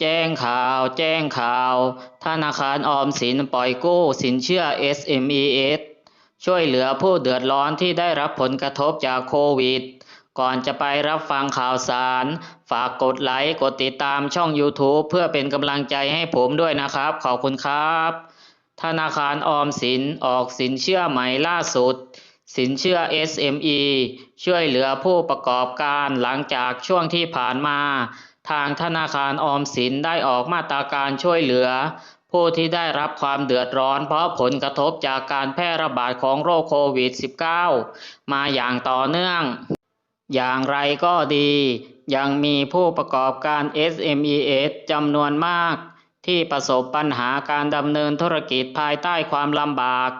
แจ้งข่าว แจ้งข่าว ธนาคารออมสินปล่อยกู้สินเชื่อ SMES ช่วยเหลือผู้เดือดร้อนที่ได้รับผลกระทบจากโควิด ก่อนจะไปรับฟังข่าวสาร ฝากกดไลค์ กดติดตามช่อง YouTube เพื่อเป็นกำลังใจให้ผมด้วยนะครับ ขอบคุณครับ ธนาคารออมสินออกสินเชื่อใหม่ล่าสุด สินเชื่อ SME ช่วยเหลือผู้ประกอบการหลังจากช่วงที่ผ่านมา ทางธนาคารออมสินได้ออกมาตรการช่วยเหลือ ผู้ที่ได้รับความเดือดร้อน เพราะผลกระทบจากการแพร่ระบาดของโรคโควิด -19 มาอย่างต่อเนื่อง อย่างไรก็ดี ยังมีผู้ประกอบการ SMES จำนวนมาก ที่ประสบปัญหาการดำเนินธุรกิจภายใต้ความลำบาก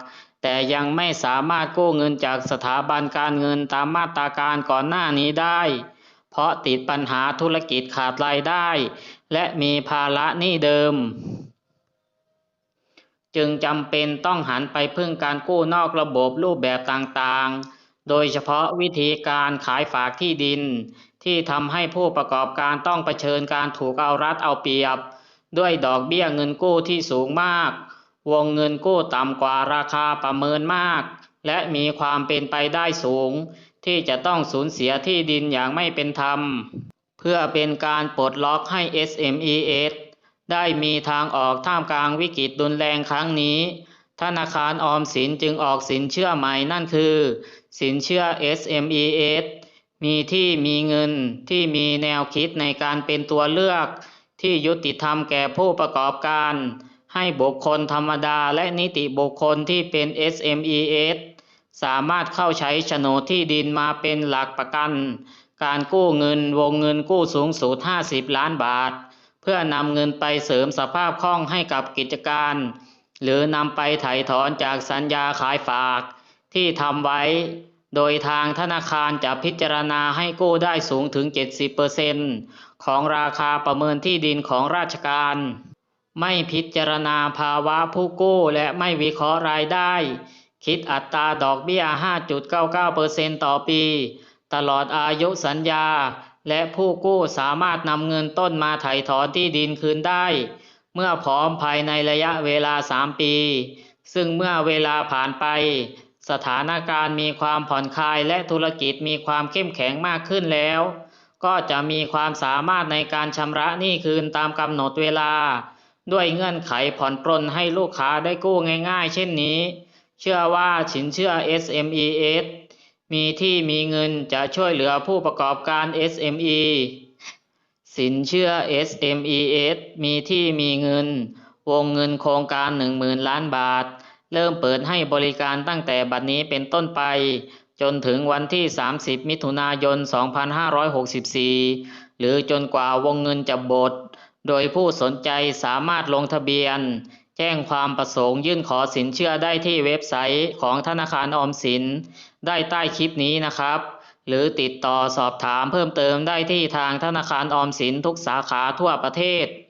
แต่ยังไม่สามารถกู้เงินจากสถาบันการเงินตามมาตรการก่อนหน้านี้ได้ เพราะติดปัญหาธุรกิจขาดรายได้ และมีภาระหนี้เดิม จึงจำเป็นต้องหันไปพึ่งการกู้นอกระบบรูปแบบต่างๆ โดยเฉพาะวิธีการขายฝากที่ดิน ที่ทำให้ผู้ประกอบการต้องเผชิญการถูกเอารัดเอาเปรียบ ด้วยดอกเบี้ยเงินกู้ที่สูงมาก วงเงินกู้ต่ำกว่าราคาประเมินมาก และมีความเป็นไปได้สูง ที่จะต้องสูญเสียที่ดินอย่างไม่เป็นธรรม เพื่อเป็นการปลดล็อกให้ SMES ได้มีทางออกท่ามกลางวิกฤตรุนแรงครั้งนี้ ธนาคารออมสินจึงออกสินเชื่อใหม่นั่นคือ สินเชื่อ SMES มีที่มีเงินที่มีแนวคิดในการเป็นตัวเลือก ที่ยุติธรรมแก่ผู้ประกอบการ ให้บุคคลธรรมดาและนิติบุคคลที่เป็น SMES สามารถเข้าใช้โฉนดที่ดินมาเป็นหลักประกัน การกู้เงินวงเงินกู้สูงสุด 50 ล้านบาท เพื่อนำเงินไปเสริมสภาพคล่องให้กับกิจการ หรือนำไปไถ่ถอนจากสัญญาขายฝาก ที่ทำไว้ โดยทางธนาคารจะพิจารณาให้กู้ได้สูงถึง 70%ของราคาประเมินที่ดินของราชการ ไม่พิจารณาภาวะผู้กู้และไม่วิเคราะห์รายได้ คิดอัตราดอกเบี้ย 5.99%ต่อปี ตลอดอายุสัญญา และผู้กู้สามารถนำเงินต้นมาไถ่ถอนที่ดินคืนได้ เมื่อพร้อมภายในระยะเวลา 3 ปี ซึ่งเมื่อเวลาผ่านไป สถานการณ์มีความผ่อนคลายและธุรกิจมีความเข้มแข็งมากขึ้นแล้ว ก็จะมีความสามารถในการชำระหนี้คืนตามกำหนดเวลา ด้วยเงื่อนไขผ่อนปรนให้ลูกค้าได้กู้ง่าย ๆ เช่นนี้ เชื่อว่าสินเชื่อ SMES มีที่มีเงินจะช่วยเหลือผู้ประกอบการ SME สินเชื่อ SMES มีที่มีเงิน วงเงินโครงการ 10,000 ล้านบาท เริ่มเปิดให้บริการตั้งแต่บัดนี้เป็นต้นไป จนถึงวันที่ 30 มิถุนายน 2564 หรือจนกว่าวงเงินจะบด โดยผู้สนใจสามารถลงทะเบียน แจ้งความประสงค์ยื่นขอสินเชื่อได้ที่เว็บไซต์ของธนาคารออมสิน ได้ใต้คลิปนี้นะครับ หรือติดต่อสอบถามเพิ่มเติมได้ที่ทางธนาคารออมสินทุกสาขาทั่วประเทศ